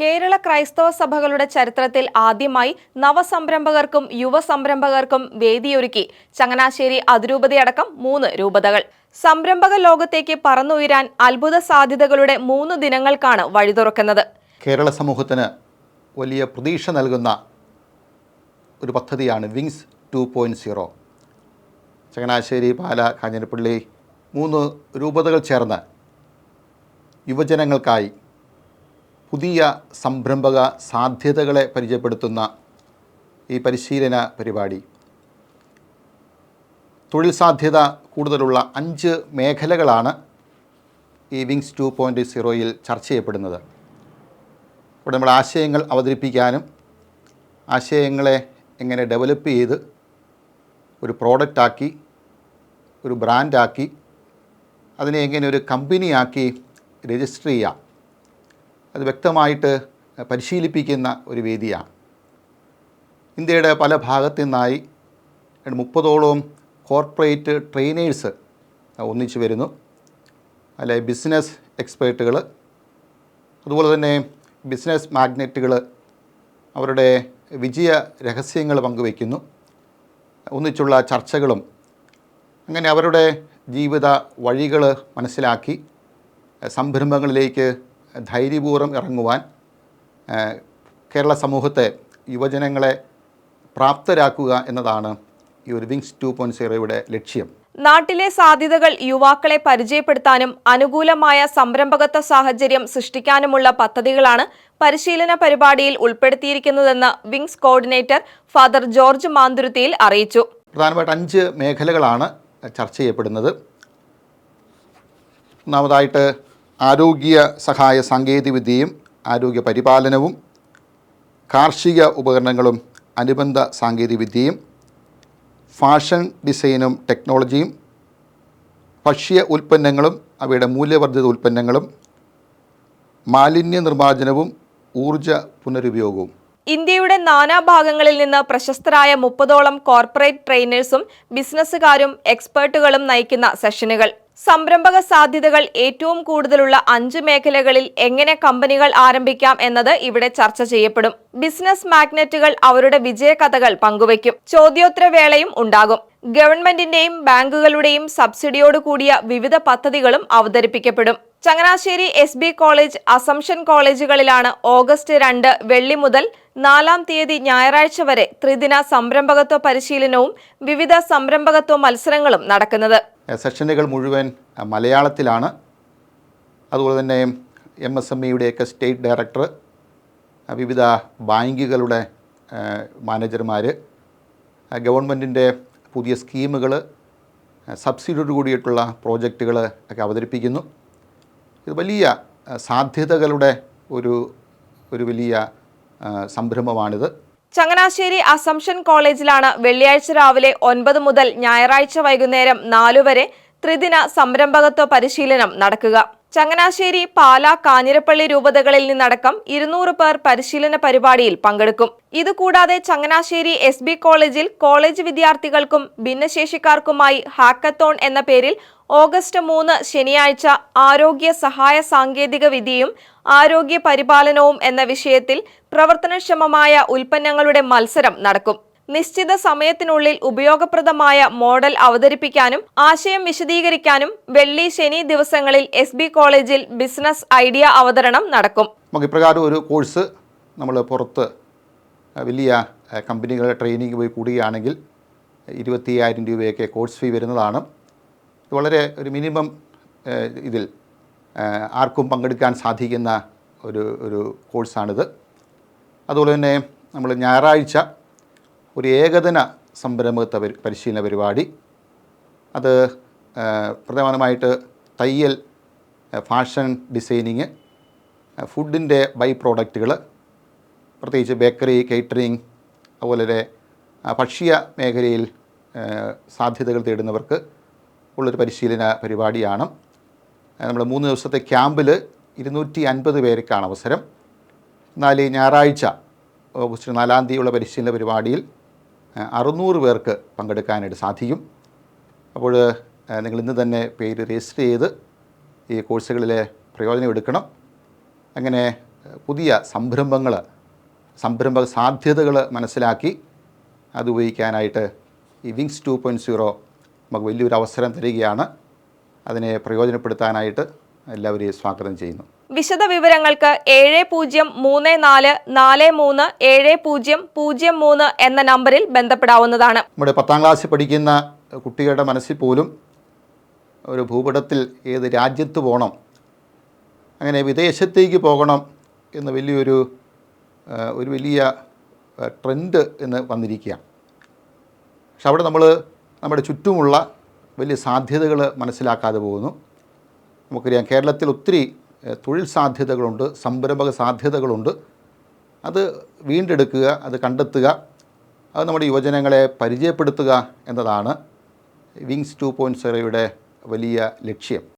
കേരള ക്രൈസ്തവ സഭകളുടെ ചരിത്രത്തിൽ ആദ്യമായി നവസംരംഭകർക്കും യുവസംരംഭകർക്കും വേദിയൊരുക്കി. ചങ്ങനാശ്ശേരി അതിരൂപതയടക്കം മൂന്ന് രൂപതകൾ. സംരംഭക ലോകത്തേക്ക് പറന്നുയരാൻ അത്ഭുത സാധ്യതകളുടെ മൂന്ന് ദിനങ്ങൾക്കാണ് വഴി തുറക്കുന്നത്. കേരള സമൂഹത്തിന് വലിയ പ്രതീക്ഷ നൽകുന്ന ഒരു പദ്ധതിയാണ് wings two point zero. Changanassery Pala Kanjirappally മൂന്ന് രൂപതകൾ ചേർന്ന് യുവജനങ്ങൾക്കായി പുതിയ സംരംഭക സാധ്യതകളെ പരിചയപ്പെടുത്തുന്ന ഈ പരിശീലന പരിപാടി. തൊഴിൽ സാധ്യത കൂടുതലുള്ള അഞ്ച് മേഖലകളാണ് ഈ വിങ്സ് ടു പോയിന്റ് സീറോയിൽ ചർച്ച ചെയ്യപ്പെടുന്നത്. ഇവിടെ നമ്മൾ ആശയങ്ങൾ അവതരിപ്പിക്കാനും ആശയങ്ങളെ എങ്ങനെ ഡെവലപ്പ് ചെയ്ത് ഒരു പ്രോഡക്റ്റാക്കി ഒരു ബ്രാൻഡാക്കി അതിനെ എങ്ങനെ ഒരു കമ്പനിയാക്കി രജിസ്റ്റർ ചെയ്യാം. അത് വ്യക്തമായിട്ട് പരിശീലിപ്പിക്കുന്ന ഒരു വേദിയാണ്. ഇന്ത്യയുടെ പല ഭാഗത്തു നിന്നായി മുപ്പതോളം കോർപ്പറേറ്റ് ട്രെയിനേഴ്സ് ഒന്നിച്ചു വരുന്നു. അല്ലെ ബിസിനസ് എക്സ്പേർട്ടുകൾ അതുപോലെ തന്നെ ബിസിനസ് മാഗ്നറ്റുകൾ അവരുടെ വിജയ രഹസ്യങ്ങൾ പങ്കുവയ്ക്കുന്നു. ഒന്നിച്ചുള്ള ചർച്ചകളും അങ്ങനെ അവരുടെ ജീവിത വഴികൾ മനസ്സിലാക്കി സംരംഭങ്ങളിലേക്ക് ധൈര്യപൂർവം ഇറങ്ങുവാൻ കേരള സമൂഹത്തെ യുവജനങ്ങളെ പ്രാപ്തരാക്കുക എന്നതാണ് ഈ ഒരു വിങ്സ് ടു പോയിന്റ് സീറോയുടെ ലക്ഷ്യം. നാട്ടിലെ സാധ്യതകൾ യുവാക്കളെ പരിചയപ്പെടുത്താനും അനുകൂലമായ സംരംഭകത്വ സാഹചര്യം സൃഷ്ടിക്കാനുമുള്ള പദ്ധതികളാണ് പരിശീലന പരിപാടിയിൽ ഉൾപ്പെടുത്തിയിരിക്കുന്നതെന്ന് wings coordinator father George Manthuruthiyil അറിയിച്ചു. പ്രധാനമായിട്ട് അഞ്ച് മേഖലകളാണ് ചർച്ച ചെയ്യപ്പെടുന്നത്. ഒന്നാമതായിട്ട് ആരോഗ്യ സഹായ സാങ്കേതികവിദ്യയും ആരോഗ്യ പരിപാലനവും കാർഷിക ഉപകരണങ്ങളും അനുബന്ധ സാങ്കേതികവിദ്യയും ഫാഷൻ ഡിസൈനും ടെക്നോളജിയും ഭക്ഷ്യ ഉൽപ്പന്നങ്ങളും അവയുടെ മൂല്യവർദ്ധിത ഉൽപ്പന്നങ്ങളും മാലിന്യ നിർമ്മാർജനവും ഊർജ പുനരുപയോഗവും. ഇന്ത്യയുടെ നാനാഭാഗങ്ങളിൽ നിന്ന് പ്രശസ്തരായ മുപ്പതോളം കോർപ്പറേറ്റ് ട്രെയിനേഴ്സും ബിസിനസ്സുകാരും എക്സ്പേർട്ടുകളും നയിക്കുന്ന സെഷനുകൾ. സംരംഭക സാധ്യതകൾ ഏറ്റവും കൂടുതലുള്ള അഞ്ച് മേഖലകളിൽ എങ്ങനെ കമ്പനികൾ ആരംഭിക്കാം എന്നത് ഇവിടെ ചർച്ച ചെയ്യപ്പെടും. ബിസിനസ് മാഗ്നറ്റുകൾ അവരുടെ വിജയകഥകൾ പങ്കുവയ്ക്കും. ചോദ്യോത്തരവേളയും ഉണ്ടാകും. ഗവൺമെന്റിന്റെയും ബാങ്കുകളുടെയും സബ്സിഡിയോട് കൂടിയ വിവിധ പദ്ധതികളും അവതരിപ്പിക്കപ്പെടും. ചങ്ങനാശ്ശേരി എസ് കോളേജ് അസംഷൻ കോളേജുകളിലാണ് ഓഗസ്റ്റ് രണ്ട് വെള്ളി മുതൽ നാലാം തീയതി ഞായറാഴ്ച വരെ ത്രിദിന സംരംഭകത്വ പരിശീലനവും വിവിധ സംരംഭകത്വ മത്സരങ്ങളും നടക്കുന്നത്. സെഷനുകൾ മുഴുവൻ മലയാളത്തിലാണ്. അതുപോലെ തന്നെ എം എസ് എം ഇയുടെയൊക്കെ സ്റ്റേറ്റ് ഡയറക്ടർ വിവിധ ബാങ്കുകളുടെ മാനേജർമാർ ഗവൺമെന്റിന്റെ പുതിയ സ്കീമുകൾ സബ്സിഡിയോട് കൂടിയിട്ടുള്ള പ്രോജക്റ്റുകൾ ഒക്കെ അവതരിപ്പിക്കുന്നു. ഇത് വലിയ സാധ്യതകളുടെ ഒരു ഒരു വലിയ സംരംഭമാണിത്. ചങ്ങനാശ്ശേരി അസംഷൻ കോളേജിലാണ് വെള്ളിയാഴ്ച രാവിലെ ഒൻപത് മുതൽ ഞായറാഴ്ച വൈകുന്നേരം നാലു വരെ ത്രിദിന സംരംഭകത്വ പരിശീലനം നടക്കുക. ചങ്ങനാശ്ശേരി പാല കാഞ്ഞിരപ്പള്ളി രൂപതകളിൽ നിന്നടക്കം ഇരുന്നൂറ് പേർ പരിശീലന പരിപാടിയിൽ പങ്കെടുക്കും. ഇതുകൂടാതെ ചങ്ങനാശ്ശേരി എസ് കോളേജിൽ കോളേജ് വിദ്യാർത്ഥികൾക്കും ഭിന്നശേഷിക്കാർക്കുമായി ഹാക്കത്തോൺ എന്ന പേരിൽ ഓഗസ്റ്റ് മൂന്ന് ശനിയാഴ്ച ആരോഗ്യ സഹായ സാങ്കേതിക വിധിയും ആരോഗ്യ പരിപാലനവും എന്ന വിഷയത്തിൽ പ്രവർത്തനക്ഷമമായ ഉൽപ്പന്നങ്ങളുടെ മത്സരം നടക്കും. നിശ്ചിത സമയത്തിനുള്ളിൽ ഉപയോഗപ്രദമായ മോഡൽ അവതരിപ്പിക്കാനും ആശയം വിശദീകരിക്കാനും വെള്ളി ശനി ദിവസങ്ങളിൽ എസ് കോളേജിൽ ബിസിനസ് ഐഡിയ അവതരണം നടക്കും. നമുക്ക് ഇപ്രകാരം ഒരു കോഴ്സ് നമ്മൾ പുറത്ത് വലിയ കമ്പനികളുടെ ട്രെയിനിങ് പോയി കൂടുകയാണെങ്കിൽ ഇരുപത്തി രൂപയൊക്കെ കോഴ്സ് ഫീ വരുന്നതാണ്. വളരെ ഒരു മിനിമം ഇതിൽ ആർക്കും പങ്കെടുക്കാൻ സാധിക്കുന്ന ഒരു ഒരു കോഴ്സാണിത്. അതുപോലെ തന്നെ നമ്മൾ ഞായറാഴ്ച ഒരു ഏകദിന സംരംഭത്വ പരിശീലന പരിപാടി. അത് പ്രധാനമായിട്ട് തയ്യൽ ഫാഷൻ ഡിസൈനിങ് ഫുഡിന്റെ ബൈ പ്രോഡക്റ്റുകൾ പ്രത്യേകിച്ച് ബേക്കറി കേറ്ററിംഗ് അതുപോലെ ഭക്ഷ്യ മേഖലയിൽ സാധ്യതകൾ തേടുന്നവർക്ക് ഉള്ളൊരു പരിശീലന പരിപാടിയാണ്. നമ്മൾ മൂന്ന് ദിവസത്തെ ക്യാമ്പിൽ ഇരുന്നൂറ്റി അൻപത് പേർക്കാണ് അവസരം. എന്നാൽ ഈ ഞായറാഴ്ച ഓഗസ്റ്റ് നാലാം തീയതിയുള്ള പരിശീലന പരിപാടിയിൽ അറുന്നൂറ് പേർക്ക് പങ്കെടുക്കാനായിട്ട് സാധിക്കും. അപ്പോൾ നിങ്ങൾ ഇന്ന് തന്നെ പേര് രജിസ്റ്റർ ചെയ്ത് ഈ കോഴ്സുകളിലെ പ്രയോജനം എടുക്കണം. അങ്ങനെ പുതിയ സംരംഭങ്ങൾ സംരംഭ സാധ്യതകൾ മനസ്സിലാക്കി അത് ഉപയോഗിക്കാനായിട്ട് ഈ വിങ്സ് ടു പോയിന്റ് സീറോ നമുക്ക് വലിയൊരു അവസരം തരികയാണ്. അതിനെ പ്രയോജനപ്പെടുത്താനായിട്ട് എല്ലാവരെയും സ്വാഗതം ചെയ്യുന്നു. വിശദ വിവരങ്ങൾക്ക് ഏഴ് പൂജ്യം മൂന്ന് നാല് നാല് മൂന്ന് ഏഴ് പൂജ്യം പൂജ്യം മൂന്ന് എന്ന നമ്പറിൽ ബന്ധപ്പെടാവുന്നതാണ്. നമ്മുടെ പത്താം ക്ലാസ്സിൽ പഠിക്കുന്ന കുട്ടികളുടെ മനസ്സിൽ പോലും ഒരു ഭൂപടത്തിൽ ഏത് രാജ്യത്ത് പോകണം അങ്ങനെ വിദേശത്തേക്ക് പോകണം എന്ന് വലിയൊരു ഒരു വലിയ ട്രെൻഡ് എന്ന് വന്നിരിക്കുകയാണ്. പക്ഷെ അവിടെ നമ്മൾ നമ്മുടെ ചുറ്റുമുള്ള വലിയ സാധ്യതകൾ മനസ്സിലാക്കാതെ പോകുന്നു. നമുക്കറിയാം കേരളത്തിൽ ഒത്തിരി തൊഴിൽ സാധ്യതകളുണ്ട് സംരംഭക സാധ്യതകളുണ്ട്. അത് വീണ്ടെടുക്കുക അത് കണ്ടെത്തുക അത് നമ്മുടെ യുവജനങ്ങളെ പരിചയപ്പെടുത്തുക എന്നതാണ് വിങ്സ് ടു പോയിന്റ് സെറയുടെ വലിയ ലക്ഷ്യം.